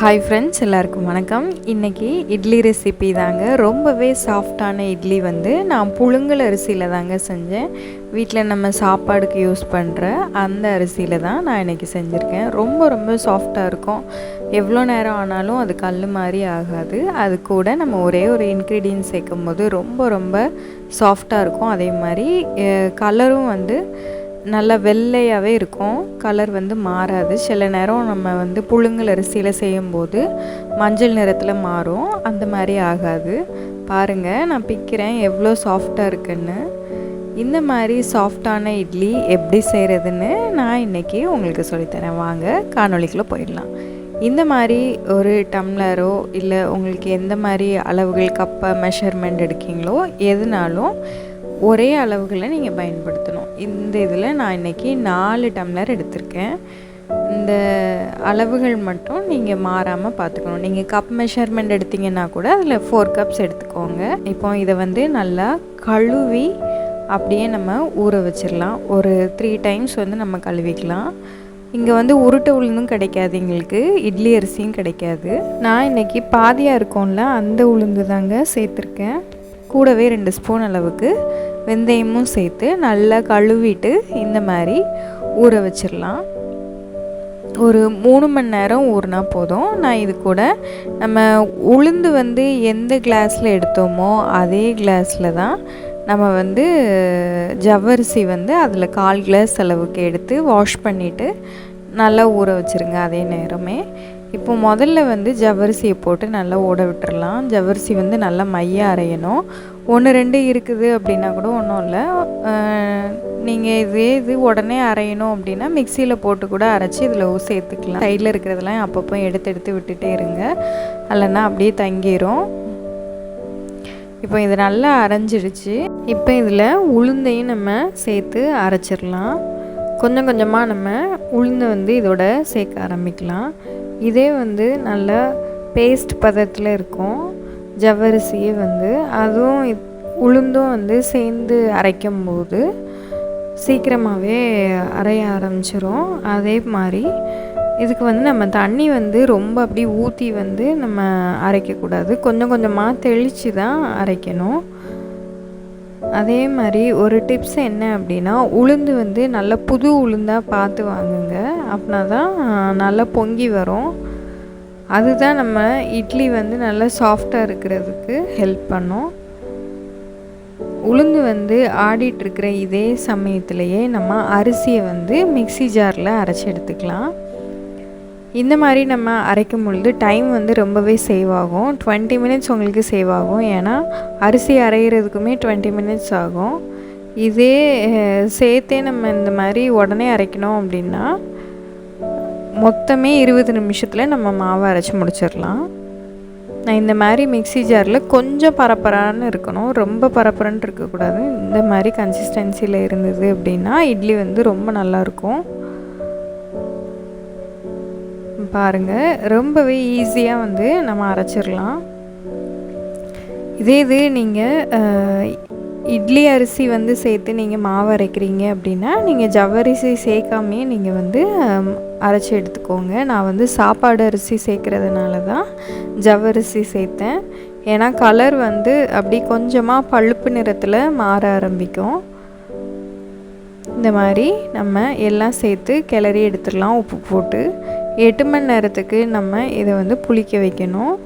Hi friends எல்லாருக்கும் வணக்கம். இன்றைக்கி இட்லி ரெசிபி தாங்க. ரொம்பவே சாஃப்டான இட்லி வந்து நான் புழுங்கல் அரிசியில் தாங்க செஞ்சேன். வீட்டில் நம்ம சாப்பாடுக்கு யூஸ் பண்ணுற அந்த அரிசியில் தான் நான் இன்றைக்கி செஞ்சுருக்கேன். ரொம்ப ரொம்ப சாஃப்டாக இருக்கும். எவ்வளோ நேரம் ஆனாலும் அது கல் மாதிரி ஆகாது. அது கூட நம்ம ஒரே ஒரு இன்க்ரீடியன்ட் சேர்க்கும் போது ரொம்ப ரொம்ப சாஃப்டாக இருக்கும். அதே மாதிரி கலரும் வந்து நல்லா வெள்ளையாகவே இருக்கும். கலர் வந்து மாறாது. சில நேரம் நம்ம வந்து புழுங்கல் அரிசியில் செய்யும்போது மஞ்சள் நிறத்தில் மாறும். அந்த மாதிரி ஆகாது. பாருங்கள் நான் பிக்கிறேன். எவ்வளோ சாஃப்டாக இருக்குன்னு. இந்த மாதிரி சாஃப்டான இட்லி எப்படி செய்கிறதுன்னு நான் இன்றைக்கி உங்களுக்கு சொல்லித்தரேன். வாங்க காணொலிக்குள்ளே போயிடலாம். இந்த மாதிரி ஒரு டம்ளரோ இல்லை உங்களுக்கு எந்த மாதிரி அளவுகள் கப்பை மெஷர்மெண்ட் எடுக்கீங்களோ எதுனாலும் ஒரே அளவுகளை நீங்கள் பயன்படுத்தணும். இந்த இதில் நான் இன்றைக்கி நாலு டம்ளர் எடுத்திருக்கேன். இந்த அளவுகள் மட்டும் நீங்கள் மாறாமல் பார்த்துக்கணும். நீங்கள் கப் மெஷர்மெண்ட் எடுத்தீங்கன்னா கூட அதில் ஃபோர் கப்ஸ் எடுத்துக்கோங்க. இப்போ இதை வந்து நல்லா கழுவி அப்படியே நம்ம ஊற வச்சிடலாம். ஒரு த்ரீ டைம்ஸ் வந்து நம்ம கழுவிக்கலாம். இங்கே வந்து உருட்டை உளுந்தும் கிடைக்காது எங்களுக்கு. இட்லி அரிசியும் கிடைக்காது. நான் இன்றைக்கி பாதியாக இருக்கோம்ல அந்த உளுந்து தாங்க சேர்த்துருக்கேன். கூடவே ரெண்டு ஸ்பூன் அளவுக்கு. வெந்தயமும் சேர்த்து நல்லா கழுவிட்டு இந்த மாதிரி ஊற வச்சிடலாம். ஒரு மூணு மணி நேரம் ஊறினா போதும். நான் இது கூட நம்ம உளுந்து வந்து எந்த கிளாஸில் எடுத்தோமோ அதே கிளாஸில் தான் நம்ம வந்து ஜவ்வரிசி வந்து அதில் கால் கிளாஸ் அளவுக்கு எடுத்து வாஷ் பண்ணிவிட்டு நல்லா ஊற வச்சுருங்க அதே நேரமே. இப்போ முதல்ல வந்து ஜவ்வரிசியை போட்டு நல்லா ஓட விட்டுறலாம். ஜவ்வரிசி வந்து நல்லா மைய அரையணும். ஒன்று ரெண்டு இருக்குது அப்படின்னா கூட ஒன்றும் இல்லை. நீங்கள் இதே இது உடனே அரையணும் அப்படின்னா மிக்சியில் போட்டு கூட அரைச்சி இதில் சேர்த்துக்கலாம். சைடில் இருக்கிறதெல்லாம் அப்பப்போ எடுத்து எடுத்து விட்டுட்டே இருங்க. இல்லைன்னா அப்படியே தங்கிடும் இப்போ இது நல்லா அரைஞ்சிடுச்சு. இப்போ இதில் உளுந்தையும் நம்ம சேர்த்து அரைச்சிடலாம். கொஞ்சம் கொஞ்சமாக நம்ம உளுந்தை வந்து இதோட சேர்க்க ஆரம்பிக்கலாம். இதே வந்து நல்ல பேஸ்ட் பதத்தில் இருக்கும். ஜவ்வரிசியே வந்து. அதுவும் உளுந்தும் வந்து சேர்ந்து அரைக்கும் போது சீக்கிரமாகவே அரைய ஆரம்பிச்சிரும். அதே மாதிரி இதுக்கு வந்து நம்ம தண்ணி வந்து ரொம்ப அப்படி ஊற்றி வந்து நம்ம அரைக்கக்கூடாது. கொஞ்சம் கொஞ்சமாக தெளித்து தான் அரைக்கணும். அதே மாதிரி ஒரு டிப்ஸ் என்ன அப்படின்னா உளுந்து வந்து நல்ல புது உளுந்தாக பார்த்து வாங்குங்க. அப்படின்னா தான் நல்லா பொங்கி வரும். அதுதான் நம்ம இட்லி வந்து நல்லா சாஃப்டாக இருக்கிறதுக்கு ஹெல்ப் பண்ணும். உளுந்து வந்து ஆடிட்டுருக்கிற இதே சமயத்துலேயே நம்ம அரிசியை வந்து மிக்சி ஜாரில் அரைச்சி எடுத்துக்கலாம். இந்த மாதிரி நம்ம அரைக்கும் பொழுது டைம் வந்து ரொம்பவே சேவ் ஆகும். டுவெண்ட்டி மினிட்ஸ் உங்களுக்கு சேவ் ஆகும். ஏன்னா அரிசி அரைகிறதுக்குமே டுவெண்ட்டி மினிட்ஸ் ஆகும். இதே சேர்த்தே நம்ம இந்த மாதிரி உடனே அரைக்கணும் அப்படின்னா மொத்தமே இருபது நிமிஷத்தில் நம்ம மாவை அரைச்சி முடிச்சிடலாம். நான் இந்த மாதிரி மிக்சி ஜாரில் கொஞ்சம் பரப்பரான்னு இருக்கணும். ரொம்ப பரப்பரன்ட்டு இருக்கக்கூடாது. இந்த மாதிரி கன்சிஸ்டன்சியில் இருந்தது அப்படின்னா இட்லி வந்து ரொம்ப நல்லாயிருக்கும் பாருங்கள் ரொம்பவே ஈஸியாக வந்து நம்ம அரைச்சிடலாம் இதே இது நீங்கள் இட்லி அரிசி வந்து சேர்த்து நீங்கள் மாவு அரைக்கிறீங்க அப்படின்னா நீங்கள் ஜவ்வரிசி சேர்க்காமே நீங்கள் வந்து அரைச்சி எடுத்துக்கோங்க. நான் வந்து சாப்பாடு அரிசி சேர்க்குறதுனால தான் ஜவ்வரிசி சேர்த்தேன். ஏன்னா கலர் வந்து அப்படி கொஞ்சமாக பழுப்பு நிறத்தில் மாற ஆரம்பிக்கும். இந்த மாதிரி நம்ம எல்லாம் சேர்த்து கிளறி எடுத்துடலாம் உப்பு போட்டு. எட்டு மணி நேரத்துக்கு நம்ம இதை வந்து புளிக்க வைக்கணும்.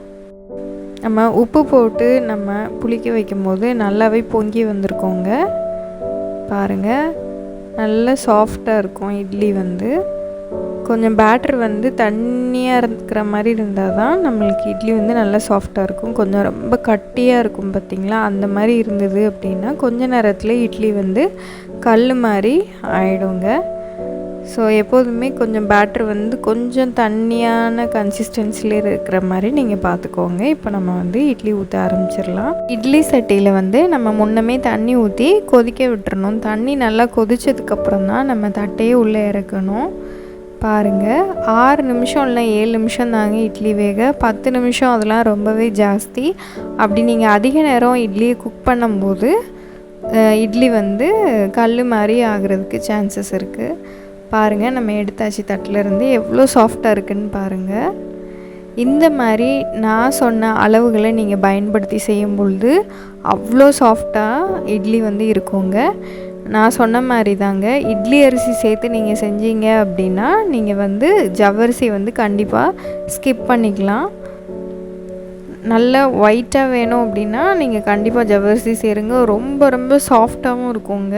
நம்ம உப்பு போட்டு நம்ம புளிக்க வைக்கும்போது நல்லாவே பொங்கி வந்திருக்கோங்க. பாருங்கள் நல்ல சாஃப்டாக இருக்கும் இட்லி வந்து. கொஞ்சம் பேட்டர் வந்து தண்ணியாக இருக்கிற மாதிரி இருந்தால் தான் நம்மளுக்கு இட்லி வந்து நல்லா சாஃப்டாக இருக்கும். கொஞ்சம் ரொம்ப கட்டியாக இருக்கும் பார்த்திங்களா அந்த மாதிரி இருந்தது அப்படின்னா கொஞ்ச நேரத்தில் இட்லி வந்து கல் மாதிரி ஆயிடுங்க. ஸோ எப்போதுமே கொஞ்சம் பேட்ரு வந்து கொஞ்சம் தண்ணியான கன்சிஸ்டன்சியில் இருக்கிற மாதிரி நீங்கள் பார்த்துக்கோங்க இப்போ நம்ம வந்து இட்லி ஊற்ற ஆரம்பிச்சிடலாம். இட்லி சட்டியில் வந்து நம்ம முன்னமே தண்ணி ஊற்றி கொதிக்க விட்டுறணும். தண்ணி நல்லா கொதிச்சதுக்கப்புறம் தான் நம்ம தட்டையே உள்ளே இறக்கணும். பாருங்கள் ஆறு நிமிஷம் இல்லை ஏழு நிமிஷம் தாங்க இட்லி வேக. பத்து நிமிஷம் அதெல்லாம் ரொம்பவே ஜாஸ்தி. அப்படி நீங்கள் அதிக நேரம் இட்லியை குக் பண்ணும்போது இட்லி வந்து கல் மாதிரி ஆகிறதுக்கு சான்சஸ் இருக்குது பாருங்கள் நம்ம எடுத்தாச்சு தட்டில் இருந்து எவ்வளோ சாஃப்டாக இருக்குன்னு பாருங்கள் இந்த மாதிரி நான் சொன்ன அளவுகளை நீங்கள் பயன்படுத்தி செய்யும் பொழுது அவ்வளோ சாஃப்டாக இட்லி வந்து இருக்குங்க. நான் சொன்ன மாதிரி தாங்க. இட்லி அரிசி சேர்த்து நீங்கள் செஞ்சீங்க அப்படின்னா நீங்கள் வந்து ஜவ்வரிசி வந்து கண்டிப்பாக ஸ்கிப் பண்ணிக்கலாம். நல்ல ஒயிட்டாக வேணும் அப்படின்னா நீங்கள் கண்டிப்பாக ஜவ்வரிசி சேருங்க. ரொம்ப ரொம்ப சாஃப்டாகவும் இருக்குங்க.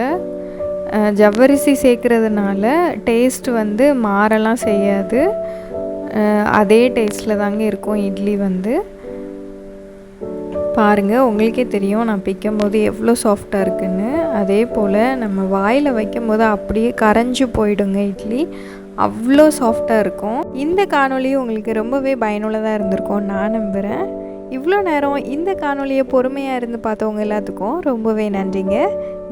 ஜவ்வரிசி சேர்க்குறதுனால டேஸ்ட் வந்து மாறலாம் செய்யாது. அதே டேஸ்ட்டில் தாங்க இருக்கும் இட்லி வந்து. பாருங்கள் உங்களுக்கே தெரியும் நான் பிக்கும் போது எவ்வளோ சாஃப்டாக இருக்குன்னு. அதே போல் நம்ம வாயில் வைக்கும் போது அப்படியே கரைஞ்சு போயிடுங்க இட்லி. அவ்வளோ சாஃப்டாக இருக்கும். இந்த காணொலி உங்களுக்கு ரொம்பவே பயனுள்ளதாக இருந்திருக்கும் நான் நம்புகிறேன் இவ்வளோ நேரம் இந்த காணொலியை பொறுமையாக இருந்து பார்த்தவங்க எல்லாத்துக்கும் ரொம்பவே நன்றிங்க.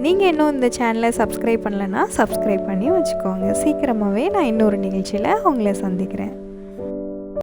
நீங்கள் இன்னும் இந்த சேனலை சப்ஸ்கிரைப் பண்ணலைன்னா சப்ஸ்கிரைப் பண்ணி வச்சுக்கோங்க. சீக்கிரமாகவே நான் இன்னொரு நிகழ்ச்சியில் உங்களை சந்திக்கிறேன்.